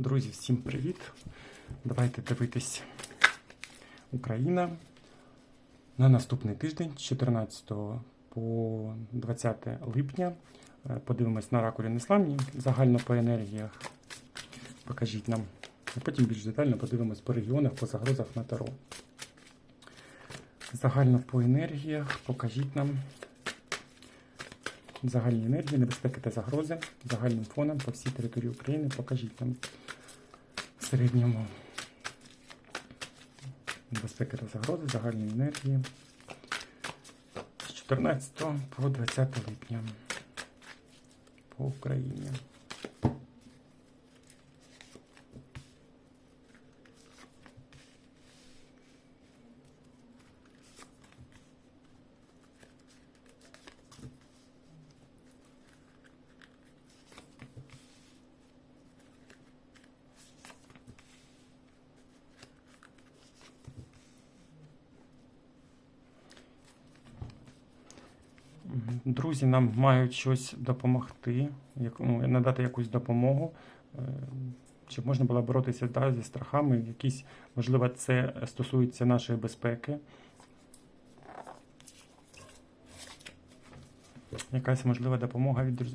Друзі, всім привіт! Давайте дивитись Україна на наступний тиждень, з 14 по 20 липня. Е, Подивимось на ракулі Неславні, загально по енергіях. Покажіть нам. А потім більш детально подивимось по регіонах, по загрозах на Таро. Загально по енергіях, покажіть нам загальні енергії, небезпеки та загрози загальним фоном по всій території України. Покажіть нам середньому Безпеки та загрози загальної енергії з 14 по 20 липня по Україні. Друзі нам мають щось допомогти, як, ну, надати якусь допомогу, е, щоб можна було боротися да, зі страхами. Якісь, можливо, це стосується нашої безпеки. Якась можлива допомога від, е,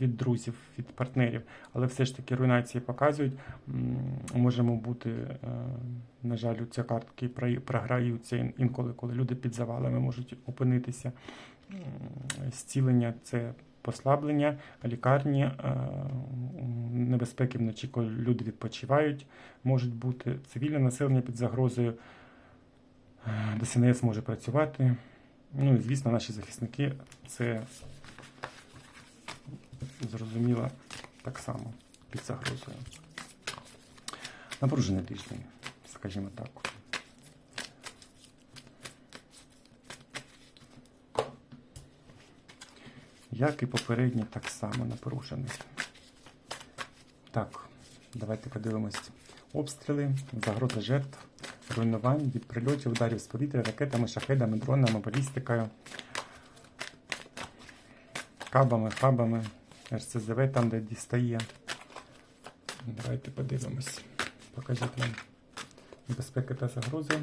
від друзів, від партнерів. Але все ж таки руйнації показують. Можемо бути, е, на жаль, ці картки програються інколи, коли люди під завалами можуть опинитися. Зцілення це послаблення, лікарні, е, небезпеки вночі, коли люди відпочивають, можуть бути цивільне населення під загрозою, е, ДСНС може працювати. Ну і звісно, наші захисники це зрозуміло так само під загрозою. Напружений тиждень, скажімо так. Як і попередній, так само напружений. Так, давайте подивимось. Обстріли, загроза жертв, руйнувань від прильотів, ударів з повітря, ракетами, шахедами, дронами, балістикою, кабами, хабами, РСЗВ там, де дістає. Давайте подивимось. Покажіть нам небезпеки та загрози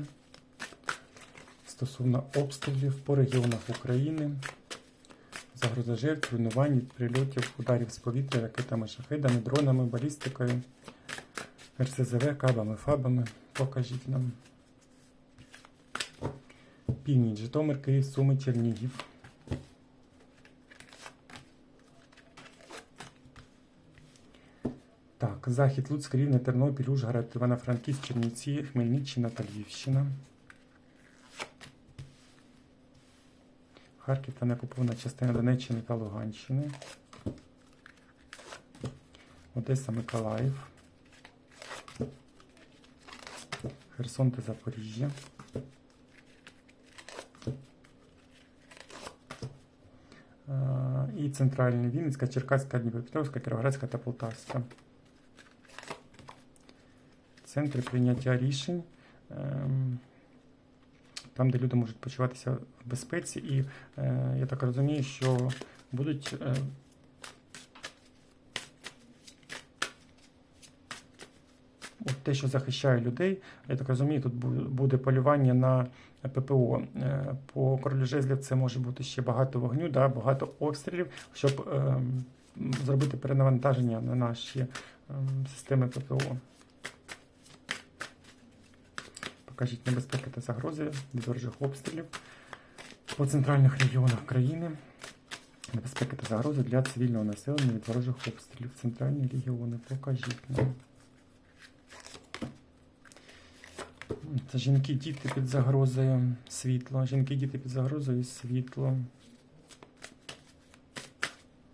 стосовно обстрілів по регіонах України. Загроза руйнувань від прильотів, ударів з повітря, ракетами, шахедами, дронами, балістикою, РСЗВ, кабами, фабами. Покажіть нам. Північ, Житомир, Київ, Суми, Чернігів. Так, Захід, Луцьк, Рівне, Тернопіль, Ужгород, Івано-Франківськ, Чернівці, Хмельниччина та Львівщина. Харків та неокупована частина Донеччини та Луганщини. Одеса, Миколаїв. Херсон та Запоріжжя. І центральні Вінницька, Черкаська, Дніпропетровська, Кіровоградська та Полтавська. Центри прийняття рішень. Там, де люди можуть почуватися в безпеці, і е, я так розумію, що будуть е, от те, що захищає людей, я так розумію, тут буде полювання на ППО. Е, По королю жезлів це може бути ще багато вогню, да, багато обстрілів, щоб е, зробити перенавантаження на наші ем, системи ППО. Покажіть небезпеки та загрози від ворожих обстрілів по центральних регіонах країни. Небезпеки та загрози для цивільного населення від ворожих обстрілів. Центральні регіони. Покажіть нам. Це жінки, діти під загрозою світло. Жінки, діти під загрозою світло.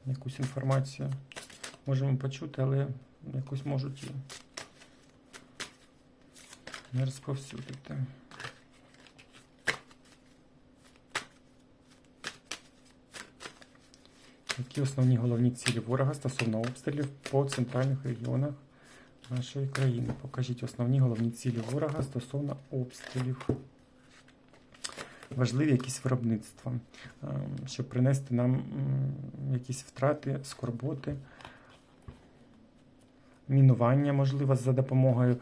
Якусь інформацію можемо почути, але якусь можуть не розповсюдити. Які основні головні цілі ворога стосовно обстрілів по центральних регіонах нашої країни? Покажіть основні головні цілі ворога стосовно обстрілів. Важливі якісь виробництва, ем, щоб принести нам якісь втрати, скорботи. мінування, можливо, за допомогою е,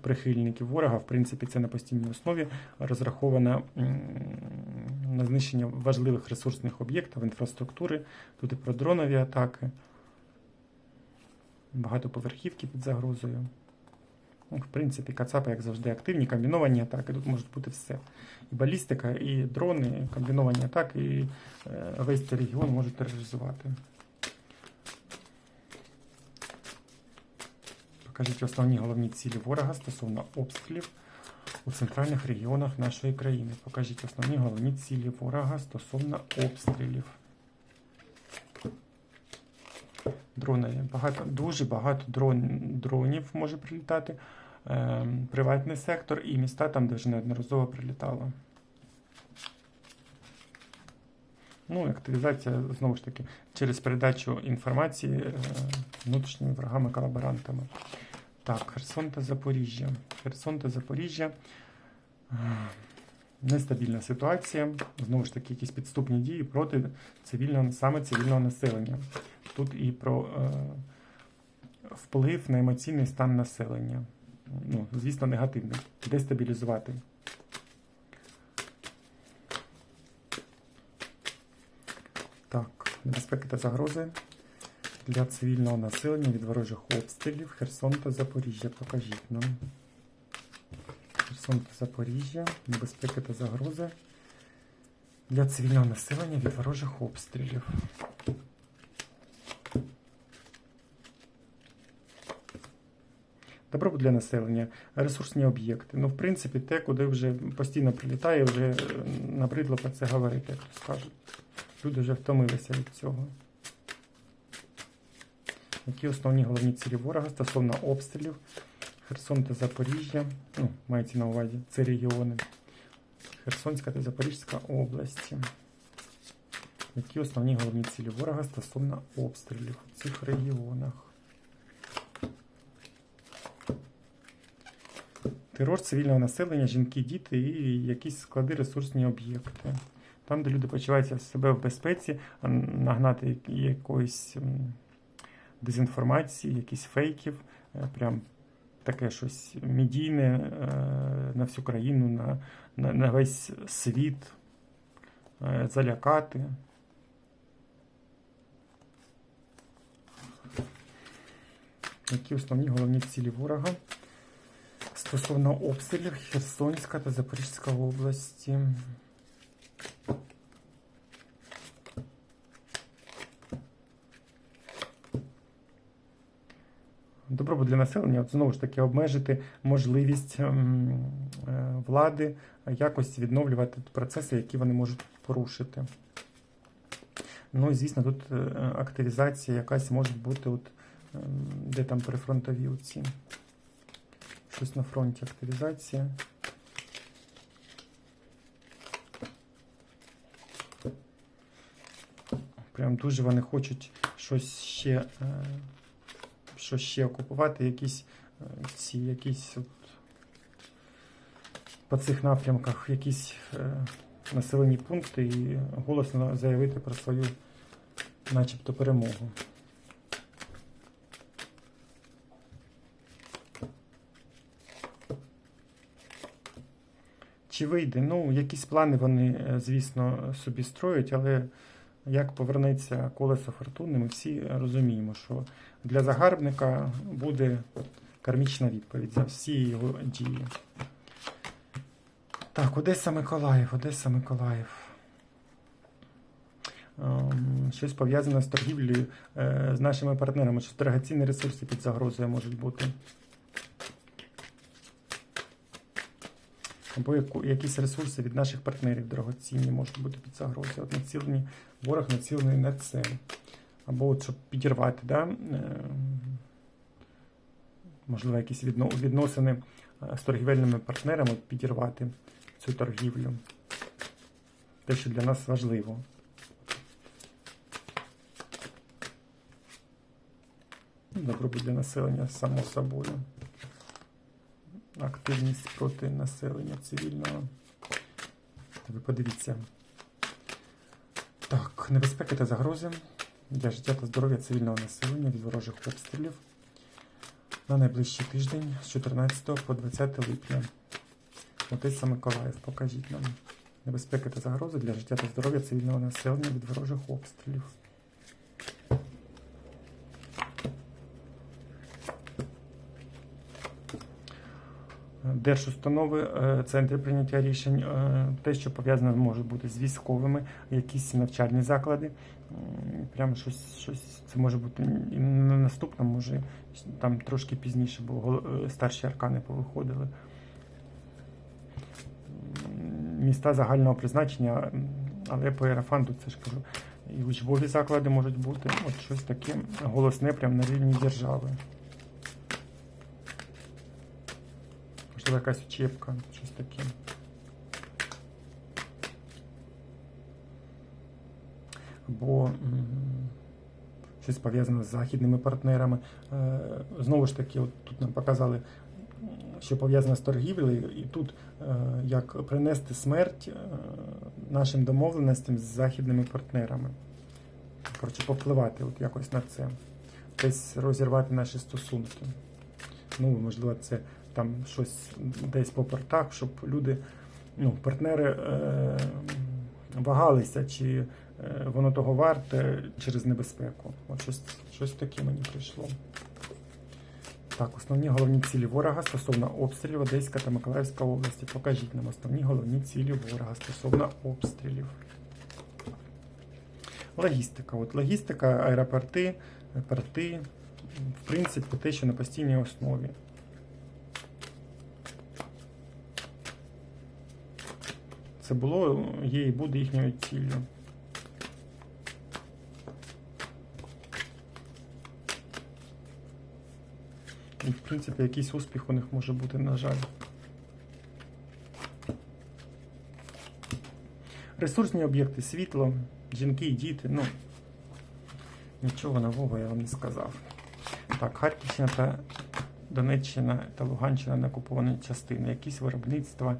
прихильників ворога. В принципі, це на постійній основі розраховано на знищення важливих ресурсних об'єктів інфраструктури. Тут і про дронові атаки, багатоповерхівки під загрозою. Ну, в принципі, кацапи, як завжди, активні, комбіновані атаки. Тут може бути все. І балістика, і дрони, комбіновані атаки, і е, весь цей регіон можуть тероризувати. Покажіть основні головні цілі ворога стосовно обстрілів у центральних регіонах нашої країни. Покажіть основні головні цілі ворога стосовно обстрілів. Дрони. Багато, дуже багато дрон, дронів може прилітати. Ем, приватний сектор і міста там, де вже неодноразово прилітало. Ну, активізація, знову ж таки, через передачу інформації е, внутрішніми врагами-колаборантами. Так, Херсон та Запоріжжя. Херсон та Запоріжжя. Е, Нестабільна ситуація. Знову ж таки, якісь підступні дії проти цивільного, саме цивільного населення. Тут і про е, вплив на емоційний стан населення. Ну, звісно, негативний. Дестабілізувати. Так, небезпеки та загрози для цивільного населення від ворожих обстрілів Херсон та Запоріжжя. Покажіть нам. Херсон та Запоріжжя, небезпеки та загрози для цивільного населення від ворожих обстрілів. Добробут для населення, ресурсні об'єкти. Ну, в принципі, те, куди вже постійно прилітає, вже е, набридло про це говорити, як то скажуть. Люди вже втомилися від цього. Які основні головні цілі ворога стосовно обстрілів Херсон та Запоріжжя, ну, мається на увазі, це регіони. Херсонська та Запорізька області. Які основні головні цілі ворога стосовно обстрілів у цих регіонах? Терор цивільного населення, жінки, діти і якісь склади ресурсні об'єкти. Там, де люди почуваються себе в безпеці, нагнати якоїсь дезінформації, якісь фейків, е, прям таке щось медійне е, на всю країну, на, на, на весь світ, е, залякати. Які основні головні цілі ворога? Стосовно обстрілів Херсонська та Запорізька області. Добробут для населення, знову ж таки, обмежити можливість ем, е, влади якось відновлювати процеси, які вони можуть порушити. Ну і звісно, тут е, активізація якась може бути, от, ем, де там прифронтові оці. Щось на фронті активізація. Прям дуже вони хочуть щось ще, щось ще окупувати, якісь е, ці, якісь от, по цих напрямках, якісь е, населені пункти і голосно заявити про свою начебто перемогу. Чи вийде? Ну, якісь плани вони, е, звісно, собі строять, але як повернеться колесо фортуни, ми всі розуміємо, що для загарбника буде кармічна відповідь за всі його дії. Так, Одеса Миколаїв, Одеса Миколаїв. Ем, Щось пов'язане з торгівлею е, з нашими партнерами, що дорогоцінні ресурси під загрозою можуть бути. Або якісь ресурси від наших партнерів дорогоцінні можуть бути під загрозою. От націлені, ворог націлений на це. Або от, щоб підірвати, да? е, можливо, якісь відно- відносини е, з торгівельними партнерами підірвати цю торгівлю. Те, що для нас важливо. Добробут для населення, само собою активність проти населення цивільного. Ви подивіться. Так, небезпеки та загрози для життя та здоров'я цивільного населення від ворожих обстрілів. на найближчий тиждень з 14 по 20 липня. Отець Миколаїв, покажіть нам небезпеки та загрози для життя та здоров'я цивільного населення від ворожих обстрілів. Держустанови, е, центри прийняття рішень, е, те, що пов'язане може бути з військовими, якісь навчальні заклади. Прямо щось, щось це може бути і на наступному, може там трошки пізніше, бо е, старші аркани повиходили. Міста загального призначення, але по ерафанту це ж кажу. І учбові заклади можуть бути. От щось таке голосне прямо на рівні держави. Можливо, якась учебка, щось таке. Або щось пов'язане з західними партнерами. Е, Знову ж таки, от тут нам показали, що пов'язане з торгівлею, і тут е, як принести смерть е, нашим домовленостям з західними партнерами. Коротше, повпливати от якось на це. Десь розірвати наші стосунки. Ну, можливо, це там щось десь по портах, щоб люди, ну, партнери е, вагалися, чи е, воно того варте через небезпеку. От щось, щось таке мені прийшло. Так, основні головні цілі ворога стосовно обстрілів Одеська та Миколаївська області. Покажіть нам основні головні цілі ворога стосовно обстрілів. Логістика. От логістика, аеропорти, порти, в принципі, те, що на постійній основі. Це було, є і буде їхньою ціллю. І, в принципі, якийсь успіх у них може бути, на жаль. Ресурсні об'єкти, світло, жінки і діти. Ну, нічого нового я вам не сказав. Так, Харківщина та Донеччина та Луганщина на окуповані частини. Якісь виробництва.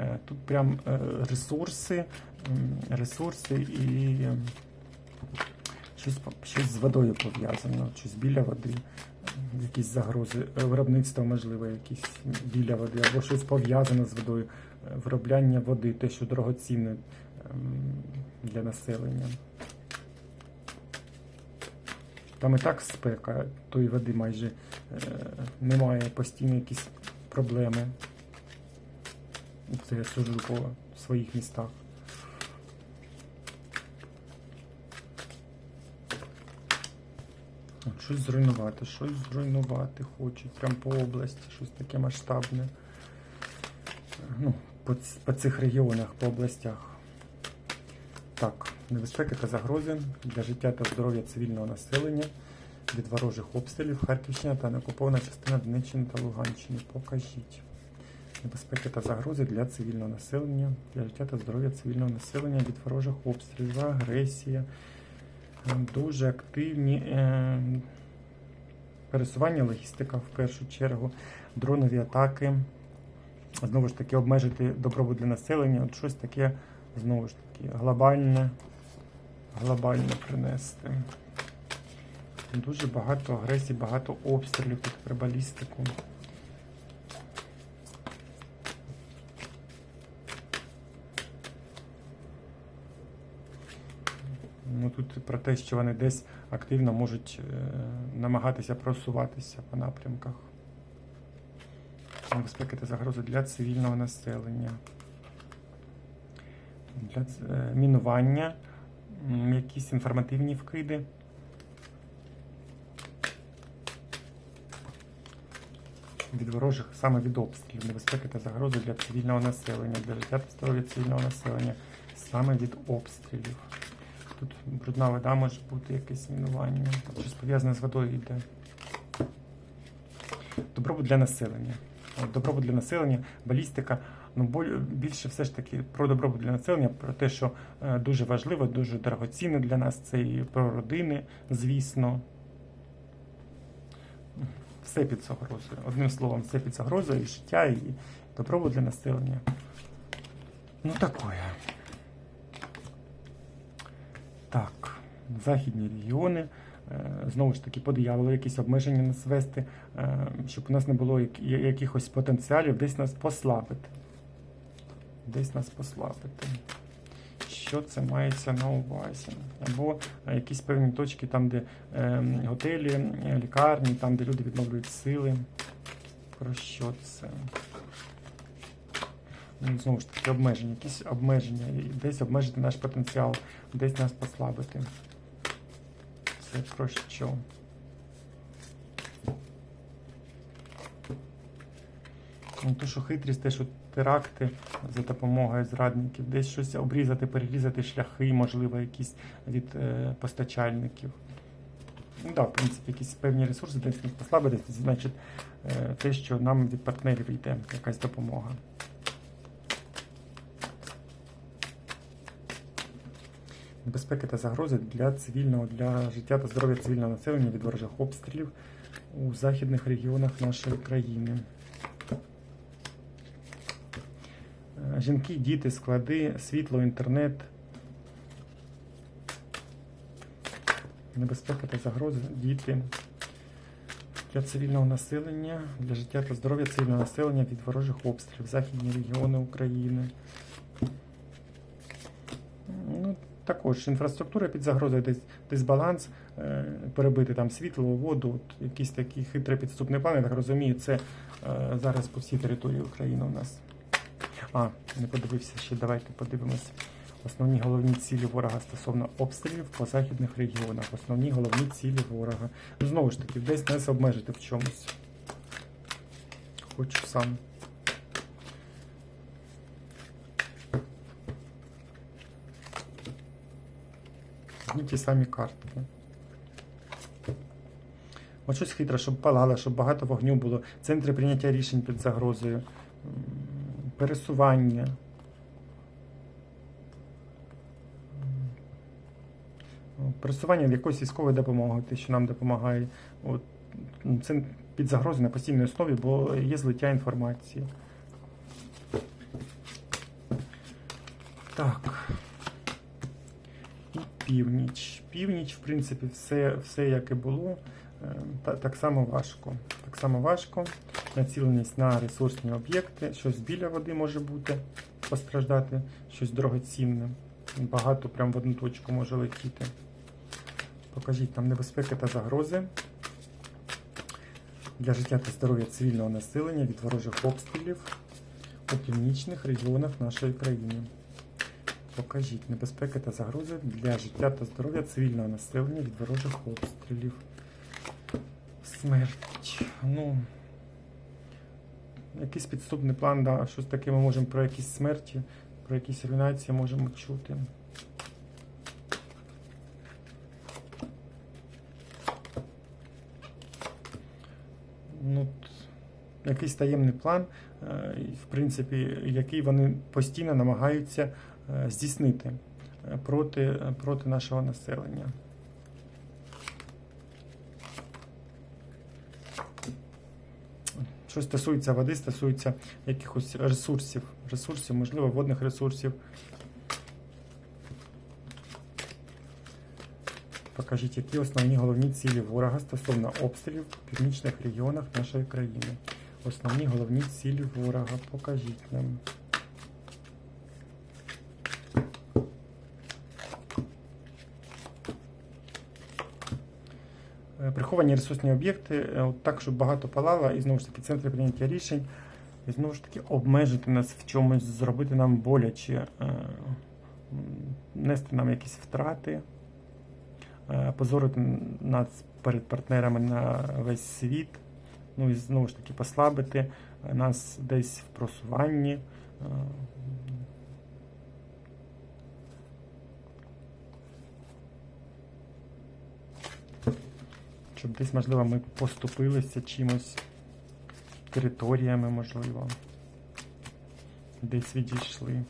Е, Тут прям е, ресурси, ресурси і е, щось, щось з водою пов'язано, щось біля води, якісь загрози, виробництво, можливо, якісь біля води, або щось пов'язане з водою, виробляння води, те, що дорогоцінне ем, для населення. Там і так спека, тої води майже немає, постійно якісь проблеми. Це я суджу по своїх містах. От щось зруйнувати, щось зруйнувати хочуть, прям по області, щось таке масштабне. Ну, по, по цих регіонах, по областях. Так, небезпеки та загрози для життя та здоров'я цивільного населення від ворожих обстрілів Харківщина та неокупована частина Донеччини та Луганщини. Покажіть. Небезпеки та загрози для цивільного населення, для життя та здоров'я цивільного населення від ворожих обстрілів, агресія, е, дуже активні е, пересування, логістика в першу чергу, дронові атаки. Знову ж таки, обмежити добробут для населення, от щось таке, знову ж таки, глобальне, глобальне принести. Дуже багато агресії, багато обстрілів про балістику. Ну тут про те, що вони десь активно можуть е, намагатися просуватися по напрямках. Небезпеки та загрози для цивільного населення. Для е, мінування, якісь інформативні вкиди. Від ворожих саме від обстрілів, небезпеки та загрози для цивільного населення, для життя та здоров'я цивільного населення, саме від обстрілів. Тут брудна вода може бути якесь мінування, щось пов'язане з водою йде. Добробут для населення. Добробут для населення, балістика. Ну, більше все ж таки про добробут для населення, про те, що е, дуже важливо, дуже дорогоцінне для нас, це і про родини, звісно. Все під загрозою. Одним словом, все під загрозою, і життя, і добробут для населення. Ну, такое. Так, західні регіони, е, знову ж таки по дияволу якісь обмеження нас ввести, е, щоб у нас не було якихось потенціалів десь нас послабити. Десь нас послабити. Що це мається на увазі? Або е, якісь певні точки, там, де е, готелі, лікарні, там, де люди відновлюють сили. Про що це? Ну, Знову ж таки, обмеження, якісь обмеження, десь обмежити наш потенціал, десь нас послабити. Це про що? Ну, то, що хитрість, те, що теракти за допомогою зрадників, десь щось обрізати, перерізати шляхи, можливо, якісь від е, постачальників. Ну, да, в принципі, якісь певні ресурси, десь їх послабити, це значить е, те, що нам від партнерів йде якась допомога. Небезпеки та загрози для цивільного, для життя та здоров'я цивільного населення від ворожих обстрілів у західних регіонах нашої країни. Е, Жінки, діти, склади, світло, інтернет. Небезпека та загрози, діти для цивільного населення, для життя та здоров'я цивільного населення від ворожих обстрілів, західні регіони України. Також інфраструктура під загрозою, десь дисбаланс, е, перебити там світло, воду, от якийсь такий хитрий підступний план, я так розумію, це е, зараз по всій території України у нас. А, не подивився ще, давайте подивимось. Основні головні цілі ворога стосовно обстрілів по західних регіонах. Основні головні цілі ворога. Знову ж таки, десь нас обмежити в чомусь. Хочу сам. Одні ті самі картки. От щось хитре, щоб палало, щоб багато вогню було. Центри прийняття рішень під загрозою. Пересування. Пересування якоїсь військової допомоги, те, що нам допомагає. От, це під загрозою на постійній основі, бо є злиття інформації. Так. Північ. Північ, в принципі, все, все як і було. Е, Та, так само важко. Так само важко. Націленість на ресурсні об'єкти. Щось біля води може бути постраждати, щось дорогоцінне. Багато прям в одну точку може летіти. Покажіть нам небезпеки та загрози для життя та здоров'я цивільного населення від ворожих обстрілів у північних регіонах нашої країни. Покажіть небезпеки та загрози для життя та здоров'я цивільного населення від ворожих обстрілів. Смерть. Ну, якийсь підступний план, да, щось таке ми можемо про якісь смерті, про якісь руйнації можемо чути. Ну, якийсь таємний план, е, в принципі, який вони постійно намагаються здійснити е, проти, проти нашого населення. Що стосується води, стосується якихось ресурсів, ресурсів, можливо, водних ресурсів. Покажіть, які основні головні цілі ворога стосовно обстрілів в північних регіонах нашої країни. Основні головні цілі ворога. Покажіть нам. Приховані ресурсні об'єкти, е, так, щоб багато палало, і знову ж таки центри прийняття рішень, і знову ж таки обмежити нас в чомусь, зробити нам боляче, е, нести нам якісь втрати, е, позорити нас перед партнерами на весь світ, ну і знову ж таки послабити е, нас десь в просуванні. Щоб десь, можливо, ми поступилися чимось, територіями, можливо. Десь відійшли.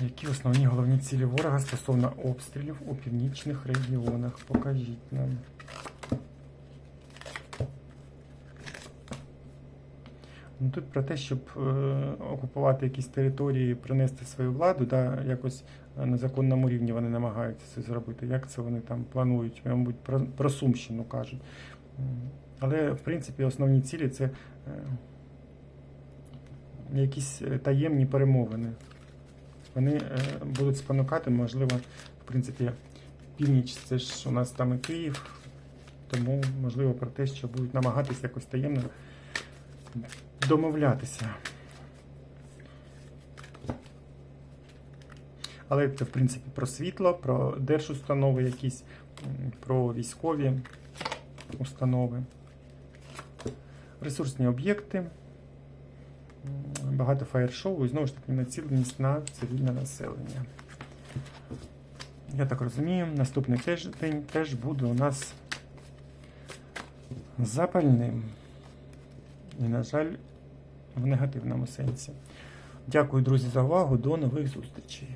Які основні головні цілі ворога стосовно обстрілів у північних регіонах? Покажіть нам. Ну, тут про те, щоб е, окупувати якісь території, принести свою владу, да, якось е, на законному рівні вони намагаються це зробити. Як це вони там планують? Мабуть, про, про Сумщину кажуть. Але, в принципі, основні цілі це е, якісь е, таємні перемовини. Вони е, будуть спонукати, можливо, в принципі, північ це ж у нас там і Київ, тому можливо про те, що будуть намагатися якось таємно домовлятися. Але це, в принципі, про світло, про держустанови якісь, про військові установи, ресурсні об'єкти, багато фаєр-шоу і знову ж таки націленість на цивільне населення. Я так розумію, наступний тиждень теж буде у нас запальним. І, на жаль, в негативному сенсі. Дякую, друзі, за увагу. До нових зустрічей.